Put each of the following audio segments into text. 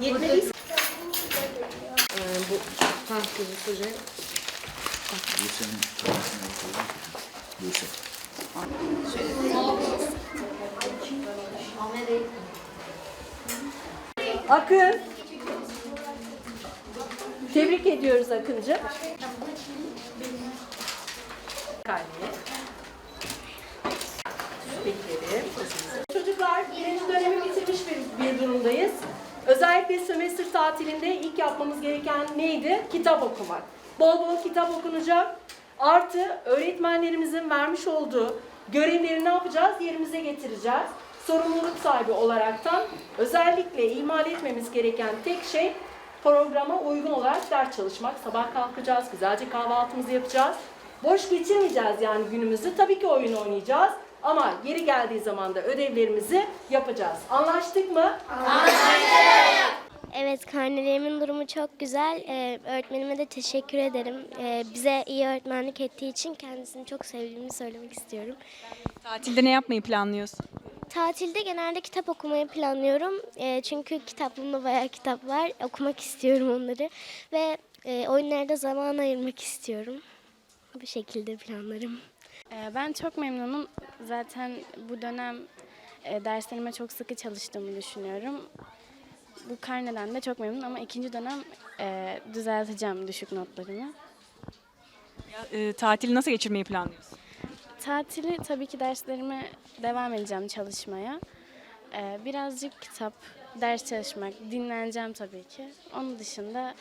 Yetmediyse. Ee, bu kızı. Akın. Tebrik ediyoruz Akıncı. Kalbiye. Beklerim. Özellikle sömestr tatilinde ilk yapmamız gereken neydi? Kitap okumak. Bol bol kitap okunacak. Artı öğretmenlerimizin vermiş olduğu görevleri ne yapacağız? Yerimize getireceğiz. Sorumluluk sahibi olaraktan özellikle ihmal etmemiz gereken tek şey programa uygun olarak ders çalışmak. Sabah kalkacağız, güzelce kahvaltımızı yapacağız. Boş geçirmeyeceğiz yani günümüzü. Tabii ki oyun oynayacağız. Ama geri geldiği zaman da ödevlerimizi yapacağız. Anlaştık mı? Evet, karnelerimin durumu çok güzel. Ee, öğretmenime de teşekkür ederim. Ee, bize iyi öğretmenlik ettiği için kendisini çok sevdiğimi söylemek istiyorum. Tatilde ne yapmayı planlıyorsun? Tatilde genelde kitap okumayı planlıyorum. Ee, çünkü kitaplığımda bayağı kitap var. Okumak istiyorum onları. Ve e, oyunlarda zaman ayırmak istiyorum. Bu şekilde planlarım. Ee, Ben çok memnunum. Zaten bu dönem e, derslerime çok sıkı çalıştığımı düşünüyorum. Bu karneden de çok memnunum ama ikinci dönem e, düzelteceğim düşük notlarımı. Ya, e, tatili nasıl geçirmeyi planlıyorsun? Tatili tabii ki derslerime devam edeceğim çalışmaya. Ee, Birazcık kitap, ders çalışmak, dinleneceğim tabii ki. Onun dışında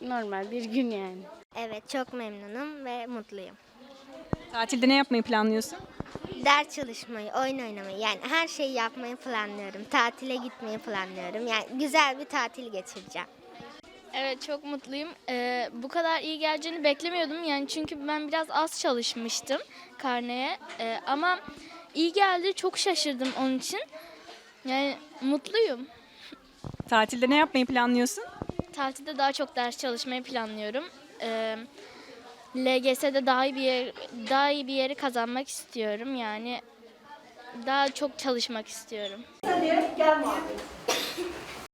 normal bir gün yani. Evet, çok memnunum ve mutluyum. Tatilde ne yapmayı planlıyorsun? Ders çalışmayı, oyun oynamayı yani her şeyi yapmayı planlıyorum. Tatile gitmeyi planlıyorum. Yani güzel bir tatil geçireceğim. Evet çok mutluyum. Ee, bu kadar iyi geleceğini beklemiyordum yani çünkü ben biraz az çalışmıştım karneye Ee, ama iyi geldi çok şaşırdım onun için. Yani mutluyum. Tatilde ne yapmayı planlıyorsun? Tatilde daha çok ders çalışmayı planlıyorum. Ee, LGS'de daha iyi bir yer, daha iyi bir yeri kazanmak istiyorum yani daha çok çalışmak istiyorum. Hadi gel Muhammed.